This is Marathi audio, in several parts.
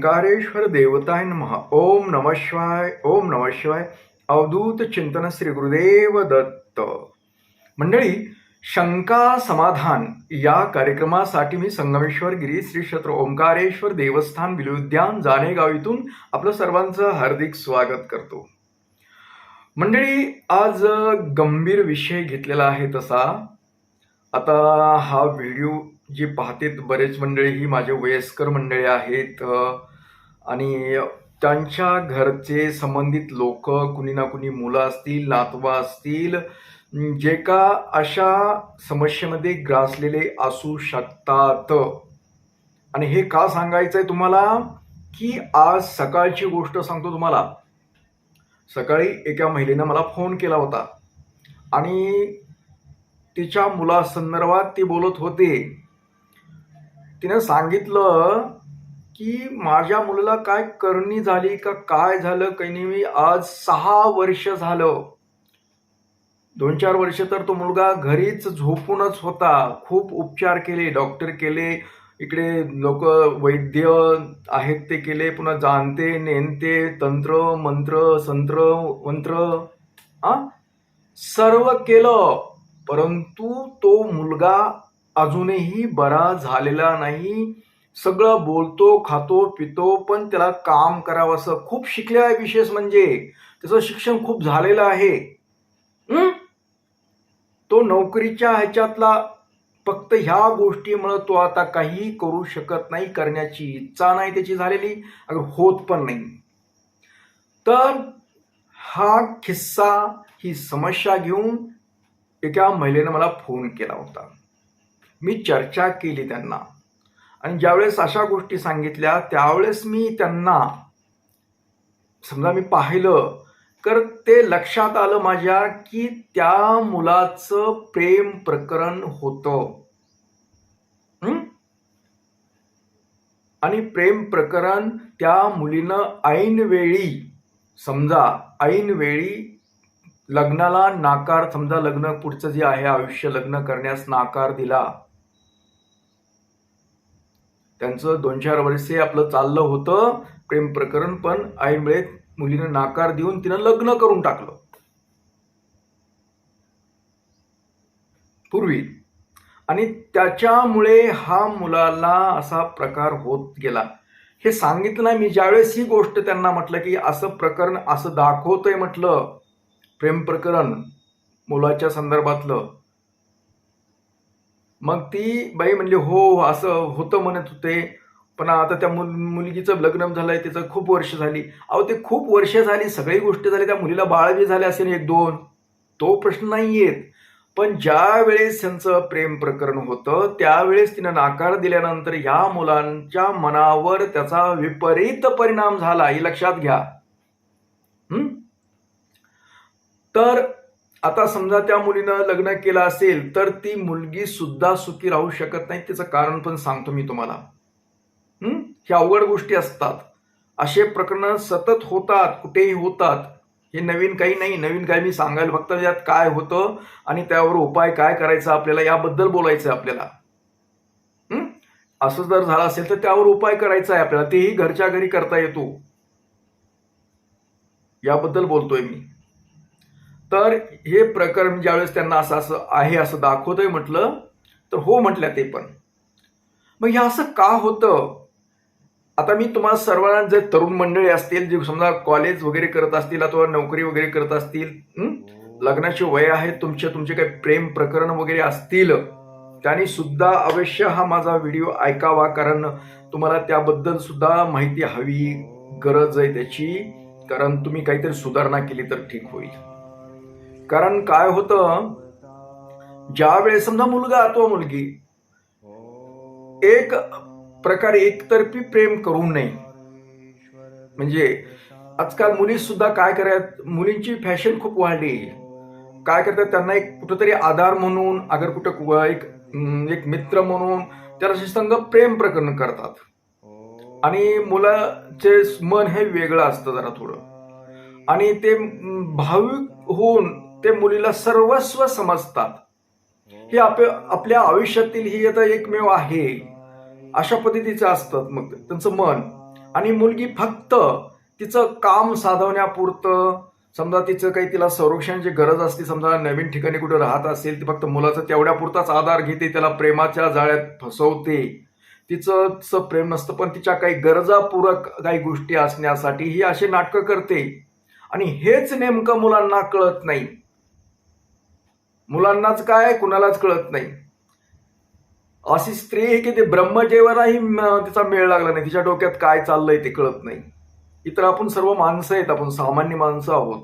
ओंकारेश्वर देवताय महा ओम नम शिवाय ओम नम शिवाय. अवधूत चिंतन श्री गुरुदेव दत्त. मंडळी शंका समाधान या कार्यक्रमासाठी मी संगमेश्वर गिरी श्री क्षेत्र ओंकारेश्वर देवस्थान बिलुद्यान जाणेगाव इथून आपलं सर्वांचं हार्दिक स्वागत करतो. मंडळी आज गंभीर विषय घेतलेला आहे तसा. आता हा व्हिडिओ जे पाहतेत बरेच मंडळी ही माझे वयस्कर मंडळी आहेत. आणि त्यांच्या घरचे संबंधित लोक कुणी ना कुणी मुलं असतील नातवा असतील जे का अशा समस्येमध्ये ग्रासलेले असू शकतात. आणि हे का सांगायचंय तुम्हाला? की आज सकाळची गोष्ट सांगतो तुम्हाला. सकाळी एका महिलेनं मला फोन केला होता. आणि तिच्या मुलासंदर्भात ती बोलत होते. तिनं सांगितलं की माझ्या मुलाला काय करणी झाली का काय झालं काही नाही मी आज सहा वर्ष झालं. दोन चार वर्ष तर तो मुलगा घरीच झोपूनच होता. खूप उपचार केले डॉक्टर केले इकडे लोक वैद्य आहेत ते केले पुन्हा जाणते नेणते तंत्र मंत्र संत्र मंत्र आ? सर्व केलं. परंतु तो मुलगा अजूनही बरा झालेला नाही. सगळं बोलतो खातो पितो पण त्याला काम करावं असं खूप शिकले आहे विशेष म्हणजे. त्याचं शिक्षण खूप झालेलं आहे. तो नोकरीच्या ह्याच्यातला फक्त ह्या गोष्टीमुळे तो आता काही करू शकत नाही करण्याची इच्छा नाही त्याची झालेली अगर होत पण नाही. तर हा किस्सा ही समस्या घेऊन एका महिलेनं मला फोन केला होता. मी चर्चा केली त्यांना. आणि ज्यावेळेस अशा गोष्टी सांगितल्या त्यावेळेस मी त्यांना समजा मी पाहिलं तर ते लक्षात आलं माझ्या की त्या मुलाचं प्रेम प्रकरण होतं. आणि प्रेम प्रकरण त्या मुलीनं ऐनवेळी समजा ऐनवेळी लग्नाला नाकार समजा लग्न पुढचं जे आहे आयुष्य लग्न करण्यास नाकार दिला त्यांचं दोन चार वर्षे आपलं चाललं होतं प्रेम प्रकरण पण ऐनवेळेत मुलीनं नाकार देऊन तिनं लग्न करून टाकलं. पूर्वी. आणि त्याच्यामुळे हा मुलाला असा प्रकार होत गेला. हे सांगितलं नाही मी ज्यावेळेस ही गोष्ट त्यांना म्हटलं की असं प्रकरण असं दाखवतंय म्हटलं प्रेम प्रकरण मुलाच्या संदर्भातलं मग ती बाई म्हणली हो असं होतं म्हणत होते. पण आता त्या मुल मुलगीचं लग्न झालंय त्याचं खूप वर्ष झाली. अहो ते खूप वर्ष झाली सगळी गोष्ट झाली त्या मुलीला बाळवी झाले असेल एक दोन. तो प्रश्न नाही येत पण ज्या वेळेस त्यांचं प्रेम प्रकरण होतं त्यावेळेस तिनं नाकार दिल्यानंतर या मुलांच्या मनावर त्याचा विपरीत परिणाम झाला. हे लक्षात घ्या. तर आता समजा त्या मुलीनं लग्न केलं असेल तर ती मुलगी सुद्धा सुखी राहू शकत नाही. त्याचं कारण पण सांगतो मी तुम्हाला. हे? ह्या अवघड गोष्टी असतात. असे प्रकरण सतत होतात कुठेही होतात. हे नवीन काही नाही. नवीन काही मी सांगायला फक्त यात काय होतं आणि त्यावर उपाय काय करायचा आपल्याला याबद्दल बोलायचं आहे आपल्याला. असं जर झालं असेल तर त्यावर उपाय करायचा आहे आपल्याला. तेही घरच्या घरी करता येतो. याबद्दल बोलतोय मी. तर हे प्रकरण ज्यावेळेस त्यांना असं असं आहे असं दाखवतोय म्हटलं तर हो म्हटल्या ते पण. मग हे असं का होतं? आता मी तुम्हाला सर्वांना जे तरुण मंडळी असतील जे समजा कॉलेज वगैरे करत असतील अथवा नोकरी वगैरे करत असतील लग्नाचे वय आहे तुमचे तुमचे काही प्रेम प्रकरण वगैरे असतील त्यांनी सुद्धा अवश्य हा माझा व्हिडिओ ऐकावा कारण तुम्हाला त्याबद्दल सुद्धा माहिती हवी गरज आहे त्याची. कारण तुम्ही काहीतरी सुधारणा केली तर ठीक होईल. कारण काय होतं? ज्या वेळेस समजा मुलगा अथवा मुलगी एक प्रकारे एकतर्फी प्रेम करू नये. म्हणजे आजकाल मुली सुद्धा काय करत मुलींची फॅशन खूप वाढली काय करतात? त्यांना एक कुठंतरी आधार म्हणून अगर कुठं एक एक मित्र म्हणून त्याला संग प्रेम प्रकरण करतात. आणि मुलाचे मन हे वेगळं असतं जरा थोडं. आणि ते भाविक होऊन ते मुलीला सर्वस्व समजतात. हे आप आपल्या आयुष्यातील ही आता एकमेव आहे. अशा पद्धतीचं असतं मग त्यांचं मन. आणि मुलगी फक्त तिचं काम साधवण्यापुरतं समजा तिचं काही तिला संरक्षणाची गरज असते समजा नवीन ठिकाणी कुठे राहत असेल ती फक्त मुलाचा तेवढ्यापुरताच आधार घेते त्याला प्रेमाच्या जाळ्यात फसवते. तिचं प्रेम नसतं पण तिच्या काही गरजापूरक काही गोष्टी असण्यासाठी ही असे नाटकं करते. आणि हेच नेमकं मुलांना कळत नाही. मुलांनाच काय कुणालाच कळत नाही. अशी स्त्री आहे की ते ब्रह्मजेवराही तिचा मेळ लागला नाही. तिच्या डोक्यात काय चाललंय ते कळत नाही. इतर आपण सर्व माणसं आहेत आपण सामान्य माणसं आहोत.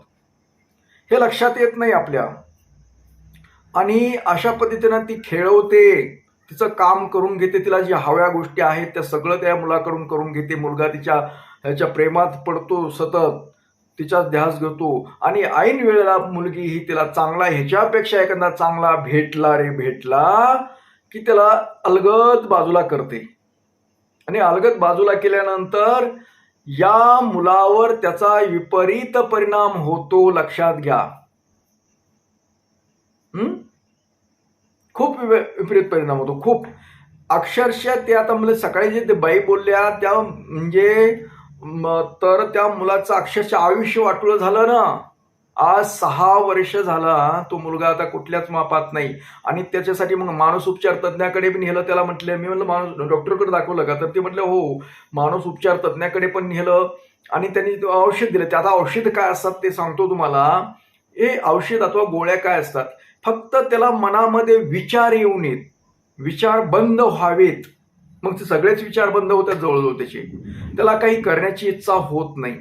हे लक्षात येत नाही आपल्या. आणि अशा पद्धतीनं ती खेळवते तिचं काम करून घेते तिला ज्या हव्या गोष्टी आहेत त्या सगळं त्या मुलाकडून करून घेते. मुलगा तिच्या ह्याच्या प्रेमात पडतो सतत. तिचा ध्यास घेतो. आणि ऐन वेळेला मुलगी ही तिला चांगला ह्याच्यापेक्षा एखादा चांगला भेटला रे भेटला की त्याला अलगद बाजूला करते. आणि अलगद बाजूला केल्यानंतर या मुलावर त्याचा विपरीत परिणाम होतो लक्षात घ्या. खूप वि- विपरीत परिणाम होतो खूप. अक्षरशः ते आता मला सकाळी जे ते बाई बोलल्या त्या म्हणजे तर त्या मुलाचं अक्षरशः आयुष्य वाटलं झालं ना. आज सहा वर्ष झाला तो मुलगा आता कुठल्याच मापात नाही. आणि त्याच्यासाठी मग माणूस उपचार तज्ज्ञाकडे पण नेलं त्याला म्हटलं मी म्हणलं माणूस डॉक्टरकडे दाखवलं का? तर ते म्हटलं हो. माणूस उपचार तज्ज्ञाकडे पण नेलं. आणि त्यांनी औषध दिलं. ते आता औषध काय असतात ते सांगतो तुम्हाला. हे औषध अथवा गोळ्या काय असतात? फक्त त्याला मनामध्ये विचार येऊ नयेत. विचार बंद व्हावेत. मग ते सगळेच विचार बंद होतात जवळजवळ त्याचे. त्याला काही करण्याची इच्छा होत नाही.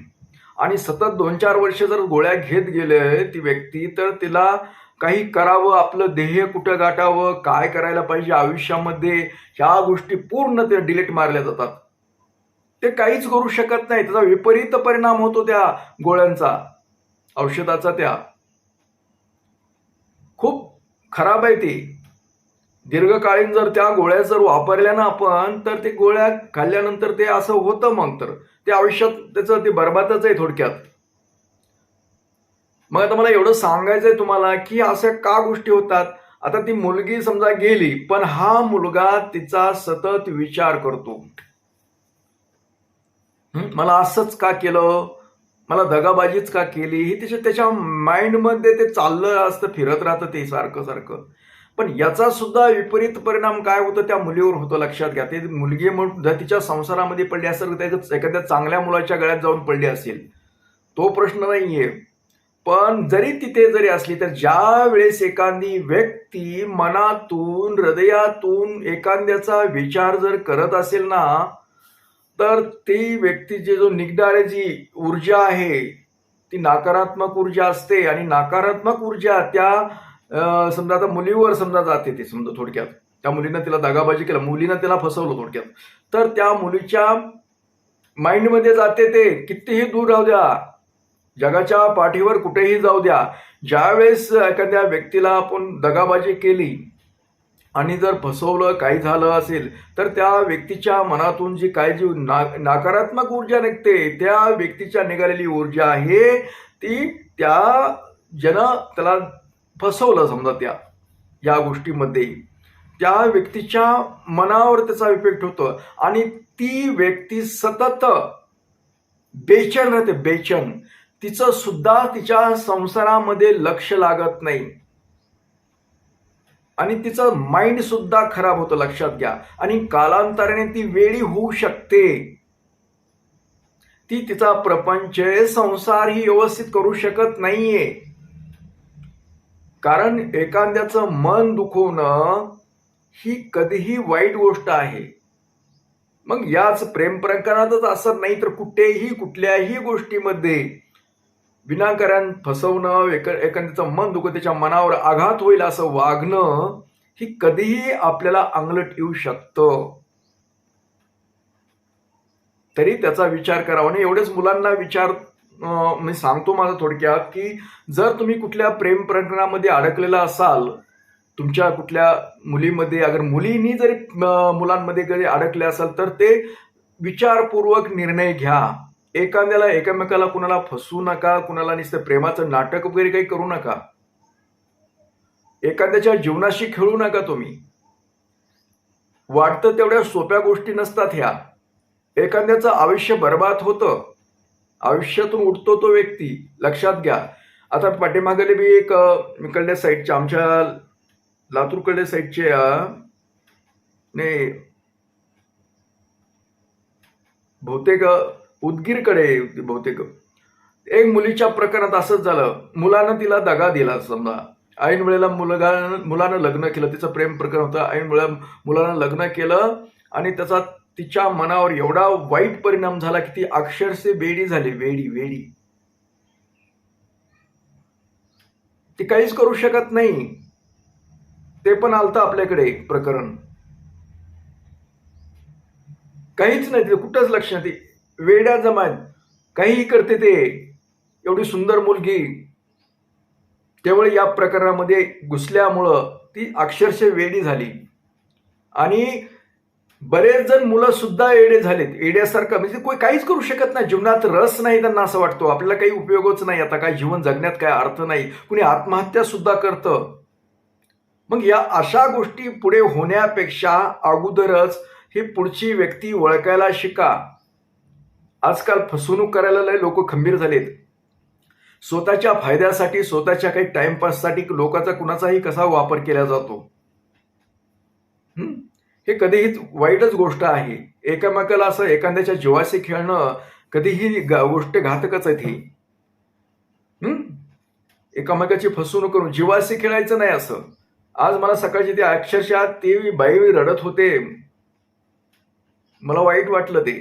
आणि सतत दोन चार वर्ष जर गोळ्या घेत गेले ती व्यक्ती तर तिला काही करावं आपलं ध्येय कुठं गाठावं काय करायला पाहिजे आयुष्यामध्ये ह्या गोष्टी पूर्ण ते डिलीट मारल्या जातात. ते काहीच करू शकत नाही. त्याचा विपरीत परिणाम होतो त्या गोळ्यांचा औषधाचा त्या. खूप खराब आहे ती. दीर्घकालीन जर त्या गोळ्या जर वापरल्या ना आपण तर ते गोळ्या खाल्ल्यानंतर ते असं होतं मग तर. ते आयुष्यात त्याचं ते बरबादच आहे थोडक्यात. मग आता मला एवढं सांगायचंय तुम्हाला की अशा का गोष्टी होतात? आता ती मुलगी समजा गेली पण हा मुलगा तिचा सतत विचार करतो. मला असंच का केलं? मला दगाबाजीच का केली? ही त्याच्या त्याच्या माइंडमध्ये ते चाललं असतं फिरत राहतं ते सारखं सारखं. पण याचा सुद्धा विपरीत परिणाम काय होतो त्या मुलीवर होतो लक्षात घ्या. ते मुलगी म्हणून जर तिच्या संसारामध्ये पडली असेल तर त्याच्या एखाद्या चांगल्या मुलाच्या गळ्यात जाऊन पडली असेल. तो प्रश्न नाहीये. पण जरी तिथे जरी असली तर ज्या वेळेस एखादी व्यक्ती मनातून हृदयातून एखाद्याचा विचार जर करत असेल ना तर ती व्यक्तीची जो निघणारे जी ऊर्जा आहे ती नकारात्मक ऊर्जा असते. आणि नकारात्मक ऊर्जा त्या समजा आता मुलीवर समजा जाते ती समजा थोडक्यात. त्या मुलीनं तिला दगाबाजी केला मुलीनं तिला फसवलं थोडक्यात. तर त्या मुलीच्या माइंडमध्ये जाते ते कितीही दूर राहू द्या. जगाच्या पाठीवर कुठेही जाऊ द्या. ज्यावेळेस एखाद्या व्यक्तीला आपण दगाबाजी केली आणि जर फसवलं काही झालं असेल तर त्या व्यक्तीच्या मनातून जी काय जी ना नकारात्मक ऊर्जा निघते त्या व्यक्तीच्या निघालेली ऊर्जा आहे ती त्या जन त्याला फसवलं समजा त्या या गोष्टीमध्ये. त्या व्यक्तीच्या मनावर त्याचा इफेक्ट होतो. आणि ती व्यक्ती सतत बेचन राहते बेचन. तिचं सुद्धा तिच्या संसारामध्ये लक्ष लागत नाही. आणि तिचं माइंड सुद्धा खराब होतं लक्षात घ्या. आणि कालांतराने ती वेळी होऊ शकते. ती तिचा प्रपंच संसार ही व्यवस्थित करू शकत नाहीये. कारण एखाद्याचं मन दुखवणं ही कधीही वाईट गोष्ट आहे. मग याच प्रेम प्रकरणातच असत नाही तर कुठेही कुठल्याही गोष्टीमध्ये विनाकारण फसवणं एक एखाद्याचं मन दुखत त्याच्या मनावर आघात होईल असं वागणं ही कधीही आपल्याला अंगलट येऊ शकतं. तरी त्याचा विचार करावा आणि एवढेच मुलांना विचार मी सांगतो माझा थोडक्यात की जर तुम्ही कुठल्या प्रेम प्रकरणामध्ये अडकलेला असाल तुमच्या कुठल्या मुलीमध्ये अगर मुलींनी जरी मुलांमध्ये जरी अडकले असाल तर ते विचारपूर्वक निर्णय घ्या. एखाद्याला एकमेकाला कुणाला फसवू नका कुणाला नुसतं प्रेमाचं नाटक वगैरे काही करू नका. एखाद्याच्या जीवनाशी खेळू नका तुम्ही. वाटतं तेवढ्या सोप्या गोष्टी नसतात ह्या. एखाद्याचं आयुष्य बर्बाद होतं. आयुष्यातून उठतो तो व्यक्ती लक्षात घ्या. आता पाठीमागले बी एक इकडल्या साईडच्या आमच्या लातूरकडल्या साईडचे ने नाही बहुतेक उदगीरकडे बहुतेक. एक मुलीच्या प्रकरणात असंच झालं. मुलानं तिला दगा दिला समजा. ऐन वेळेला मुलगा मुलानं लग्न केलं तिचं प्रेम प्रकरण होतं. ऐन वेळेला मुलानं लग्न केलं आणि त्याचा तिच्या मनावर एवढा वाईट परिणाम झाला की ती अक्षरशः वेडी झाली वेडी वेडी. ती काहीच करू शकत नाही. ते पण आलतं आपल्याकडे प्रकरण. काहीच नाही ते कुठंच लक्ष नाही. वेड्या जमात काहीही करते ते. एवढी सुंदर मुलगी. केवळ या प्रकरणामध्ये घुसल्यामुळं ती अक्षरशः वेडी झाली. आणि बरेच जण मुलं सुद्धा एडे झालेत. एड्यासारखं म्हणजे कोणी काहीच करू शकत नाही. जीवनात रस नाही त्यांना असं वाटतो. आपल्याला काही उपयोगच नाही. आता काय जीवन जगण्यात काय अर्थ नाही. कुणी आत्महत्या सुद्धा करतं. मग या अशा गोष्टी पुढे होण्यापेक्षा अगोदरच ही पुढची व्यक्ती ओळखायला शिका. आजकाल फसवणूक करायला लय लोक खंबीर झालेत. स्वतःच्या फायद्यासाठी स्वतःच्या काही टाइमपाससाठी लोकांचा कुणाचाही कसा वापर केला जातो? हे कधीही वाईटच गोष्ट आहे. एकामेकाला असं एखाद्याच्या जीवाशी खेळणं कधीही गोष्ट घातकच आहे ती. एकामेकाची फसवणूक करून जीवाशी खेळायचं नाही असं. आज मला सकाळची ती अक्षरशः ती बाई रडत होते. मला वाईट वाटलं ते.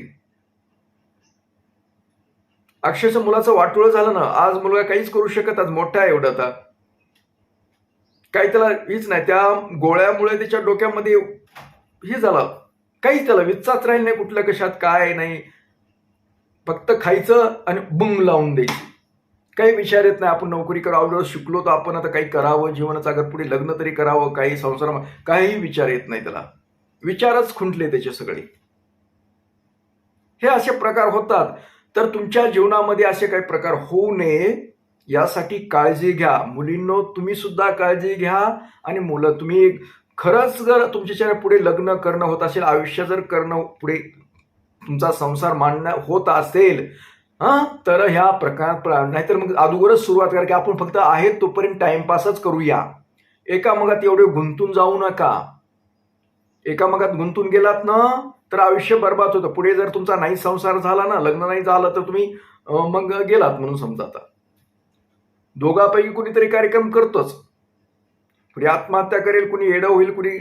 अक्षरशः मुलाचं वाटोळं झालं ना आज मुलगा काहीच करू शकत आज मोठा आहे एवढा आता. काही त्याला हीच नाही त्या गोळ्यामुळे त्याच्या डोक्यामध्ये हे झालं. काहीच त्याला विचाच राहील नाही कुठल्या कशात काय नाही. फक्त खायचं आणि बुंग लावून द्यायची. काही विचार येत नाही आपण नोकरी करावं शिकलो तर आपण आता काही करावं जीवनाचं अगर पुढे लग्न तरी करावं काही संसार काही विचार येत नाही त्याला. विचारच खुंटले त्याचे सगळे. हे असे प्रकार होतात. तर तुमच्या जीवनामध्ये असे काही प्रकार होऊ नये यासाठी काळजी घ्या. मुलींनो तुम्ही सुद्धा काळजी घ्या आणि मुलं तुम्ही खरंच जर तुमच्यापुढे लग्न करणं होत असेल आयुष्य जर करणं पुढे तुमचा संसार मांडणं होत असेल हां तर ह्या प्रकारात नाहीतर मग अगोदरच सुरुवात करा की आपण फक्त आहेत तोपर्यंत टाइमपासच करूया. एका मगात एवढे गुंतून जाऊ नका. एका मगात गुंतून गेलात ना तर आयुष्य बर्बाद होतं. पुढे जर तुमचा नाही संसार झाला ना लग्न नाही झालं तर तुम्ही मग गेलात म्हणून समजा आता दोघापैकी कुणीतरी कार्यक्रम करतोच. कुणी आत्महत्या करेल कुणी येडं होईल कुणी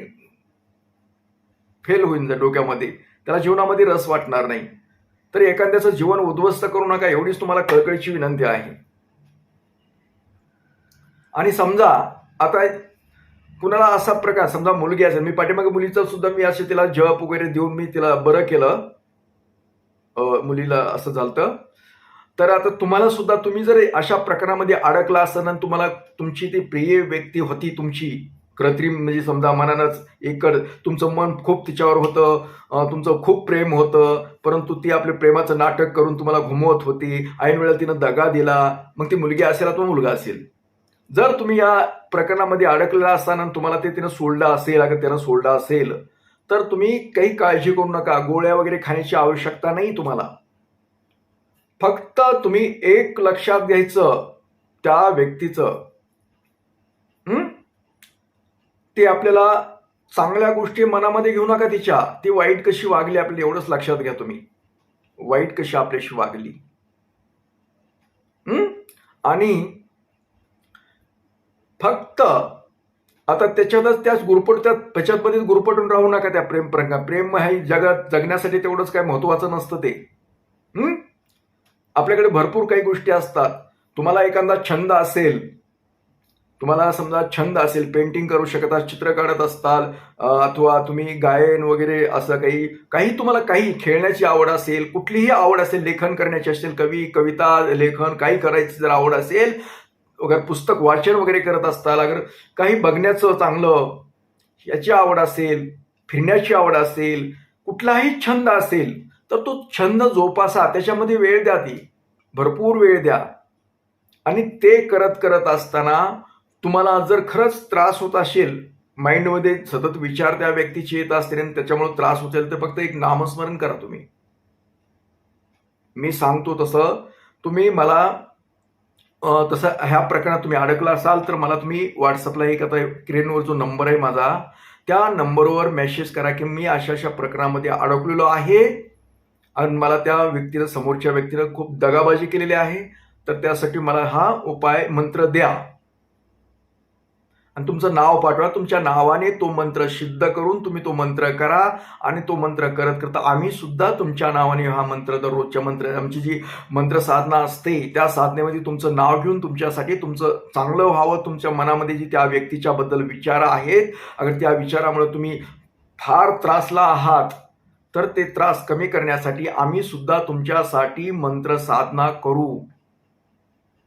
फेल होईल डोक्यामध्ये. त्याला जीवनामध्ये रस वाटणार नाही. तर एखाद्याचं जीवन उद्ध्वस्त करू नका एवढीच तुम्हाला कळकळीची विनंती आहे. आणि समजा आता कुणाला असा प्रकार समजा मुलगी असेल मी पाठीमागे मुलीचं सुद्धा मी असे तिला जप वगैरे देऊन मी तिला बरं केलं. मुलीला असं झालं तर आता तुम्हाला सुद्धा तुम्ही जर अशा प्रकारामध्ये अडकला असताना तुम्हाला तुमची ती प्रिय व्यक्ती होती तुमची कृत्रिम म्हणजे समजा मनानंच एकड तुमचं मन खूप तिच्यावर होतं तुमचं खूप प्रेम होतं परंतु ती आपल्या प्रेमाचं नाटक करून तुम्हाला घुमवत होती ऐन वेळेला तिनं दगा दिला मग ती मुलगी असेल अथवा मुलगा असेल. जर तुम्ही या प्रकरणामध्ये अडकलेला असताना तुम्हाला ते तिनं सोडलं असेल अगर त्यानं सोडलं असेल तर तुम्ही काही काळजी करू नका गोळ्या वगैरे खाण्याची आवश्यकता नाही तुम्हाला. फक्त तुम्ही एक लक्षात घ्यायचं त्या व्यक्तीचं. ते आपल्याला चांगल्या गोष्टी मनामध्ये घेऊ नका तिच्या. ती वाईट कशी वागली आपली एवढंच लक्षात घ्या तुम्ही. वाईट कशी आपल्याशी वागली. आणि फक्त आता त्याच्यातच त्याच गुरपट त्या त्याच्यामध्येच गुरपटून राहू नका त्या प्रेम प्रंगा प्रेम हे जगात जगण्यासाठी तेवढंच काय महत्वाचं नसतं ते. आपल्याकडे भरपूर काही गोष्टी असतात. तुम्हाला एखादा छंद असेल तुम्हाला समजा छंद असेल पेंटिंग करू शकता चित्र काढत असताल अथवा तुम्ही गायन वगैरे असं काही काही तुम्हाला काही खेळण्याची आवड असेल कुठलीही आवड असेल लेखन करण्याची असेल कवी कविता लेखन काही करायची जर आवड असेल अगर पुस्तक वाचन वगैरे करत असताल अगर काही बघण्याचं चांगलं याची आवड असेल फिरण्याची आवड असेल कुठलाही छंद असेल तर तो छंद जोपासा त्याच्यामध्ये वेळ द्या ती. भरपूर वेळ द्या. आणि ते करत करत असताना तुम्हाला जर खरंच त्रास होत असेल माइंडमध्ये सतत विचार त्या व्यक्तीचे येत असतील आणि त्याच्यामुळे त्रास होत असेल तर फक्त एक नामस्मरण करा तुम्ही. मी सांगतो तसं तुम्ही मला तसं ह्या प्रकरणात तुम्ही अडकला असाल तर मला तुम्ही व्हॉट्सअपला एक आता क्रेनवर जो नंबर आहे माझा त्या नंबरवर मेसेज करा की मी अशा अशा प्रकरणामध्ये अडकलेलो आहे. आणि मला त्या व्यक्तीनं समोरच्या व्यक्तीनं खूप दगाबाजी केलेली आहे. तर त्यासाठी मला हा उपाय मंत्र द्या. आणि तुमचं नाव पाठवा. तुमच्या नावाने तो मंत्र सिद्ध करून तुम्ही तो मंत्र करा. आणि तो मंत्र करत करता आम्ही सुद्धा तुमच्या नावाने हा मंत्र दररोजच्या मंत्र आमची जी मंत्र साधना असते त्या साधनेमध्ये तुमचं नाव घेऊन तुमच्यासाठी तुमचं चांगलं व्हावं तुमच्या मनामध्ये जी त्या व्यक्तीच्या बद्दल विचार आहेत. अगर त्या विचारामुळे तुम्ही फार त्रासला आहात तर ते त्रास कमी करण्यासाठी आम्ही सुद्धा तुमच्यासाठी मंत्र साधना करू.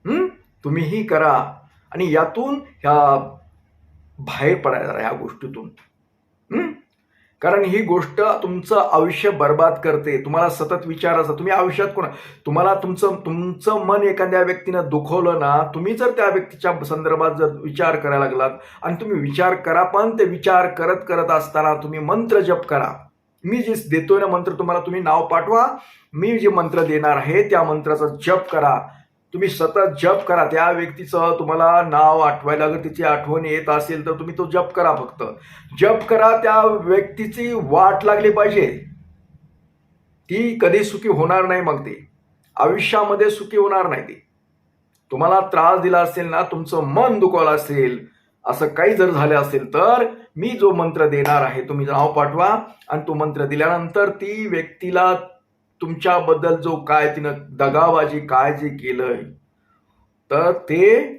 हं? तुम्हीही करा. आणि यातून ह्या बाहेर पडायला ह्या गोष्टीतून. हं? कारण ही गोष्ट तुमचं आयुष्य बर्बाद करते. तुम्हाला सतत विचार असतात. तुम्ही आयुष्यात कोणा? तुम्हाला तुमचं तुमचं मन एखाद्या व्यक्तीनं दुखवलं ना तुम्ही जर त्या व्यक्तीच्या संदर्भात जर विचार करायला लागलात आणि तुम्ही विचार करा पण ते विचार करत करत असताना तुम्ही मंत्र जप करा. मी जे देतोय ना मंत्र तुम्हाला तुम्ही नाव पाठवा. मी जे मंत्र देणार आहे त्या मंत्राचा जप करा. तुम्ही सतत जप करा. त्या व्यक्तीचं तुम्हाला नाव आठवायला अगर तिची आठवण येत असेल तर तुम्ही तो जप करा फक्त. जप करा त्या व्यक्तीची वाट लागली पाहिजे. ती कधी सुखी होणार नाही मग ती. आयुष्यामध्ये सुखी होणार नाही ती. तुम्हाला त्रास दिला असेल ना तुमचं मन दुखवलं असेल असं काही जर झालं असेल तर मी जो मंत्र देणार आहे तुम्ही नाव पाठवा आणि तो मंत्र दिल्यानंतर ती व्यक्तीला तुमच्याबद्दल जो काय तिनं दगाबाजी काय जे केलंय तर ते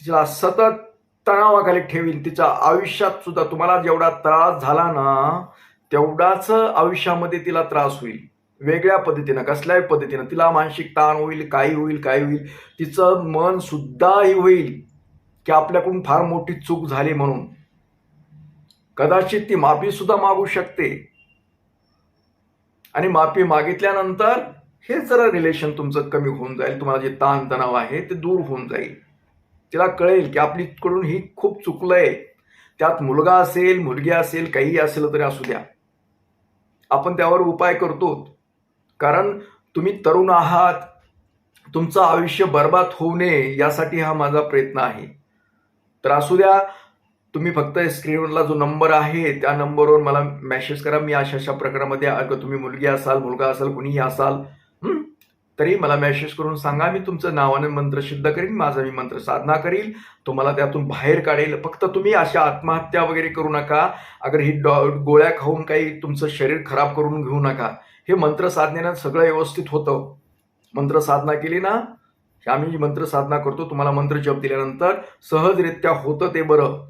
तिला सतत तणावाखाली ठेवील तिच्या आयुष्यात सुद्धा तुम्हाला जेवढा त्रास झाला ना तेवढाच आयुष्यामध्ये तिला त्रास होईल. वेगळ्या पद्धतीनं कसल्याही पद्धतीनं. तिला मानसिक ताण होईल काही होईल काही होईल. तिचं मन सुद्धाही होईल. की आपल्याकडून फार मोठी चूक झाली म्हणून. कदाचित ती माफी सुद्धा मागू शकते. आणि माफी मागितल्यानंतर हे जरा रिलेशन तुमचं कमी होऊन जाईल. तुम्हाला जे ताणतणाव आहे ते दूर होऊन जाईल. तिला कळेल की आपलीकडून ही खूप चुकलंय. त्यात मुलगा असेल मुलगी असेल काही असेल तरी असू द्या. आपण त्यावर उपाय करतो. कारण तुम्ही तरुण आहात. तुमचं आयुष्य बर्बाद होऊ नये यासाठी हा माझा प्रयत्न आहे. तर असू द्या तुम्ही फक्त स्क्रीनवरला जो नंबर आहे त्या नंबरवर मला मेसेज करा. मी अशा अशा प्रकारामध्ये अगर तुम्ही मुलगी असाल मुलगा असाल कुणीही असाल तरी मला मेसेज करून सांगा. मी तुमचं नावाने मंत्र सिद्ध करीन. माझा मी मंत्र साधना करील. तुम्हाला त्यातून बाहेर काढेल. फक्त तुम्ही अशा आत्महत्या वगैरे करू नका. अगर ही डॉ- गोळ्या खाऊन काही तुमचं शरीर खराब करून घेऊ नका. हे मंत्र साधनेनं सगळं व्यवस्थित होतं. मंत्र साधना केली ना आम्ही जी मंत्र साधना करतो तुम्हाला मंत्र जप दिल्यानंतर सहजरित्या होतं ते बरं.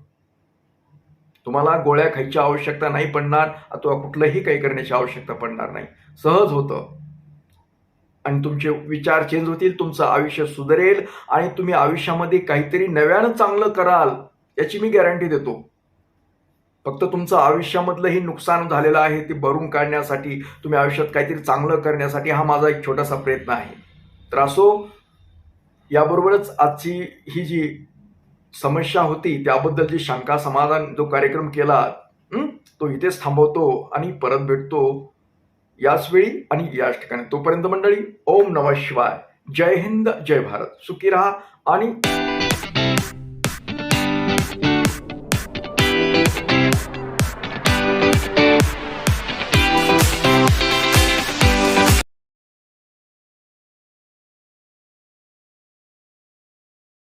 तुम्हाला गोळ्या खायची आवश्यकता नाही पडणार अथवा कुठलंही काही करण्याची आवश्यकता पडणार नाही. सहज होतं. आणि तुमचे विचार चेंज होतील तुमचं आयुष्य सुधारेल आणि तुम्ही आयुष्यामध्ये काहीतरी नव्यानं चांगलं कराल याची मी गॅरंटी देतो. फक्त तुमचं आयुष्यामधलं हे नुकसान झालेलं आहे ते भरून काढण्यासाठी तुम्ही आयुष्यात काहीतरी चांगलं करण्यासाठी हा माझा एक छोटासा प्रयत्न आहे. तर असो याबरोबरच आजची ही जी समस्या होती त्याबद्दल जी शंका समाधान जो कार्यक्रम केला तो इथेच थांबवतो आणि परत भेटतो. याच वेळी आणि याच ठिकाणी. तोपर्यंत मंडळी ओम नमः शिवाय. जय हिंद जय भारत. सुखी राहा आणि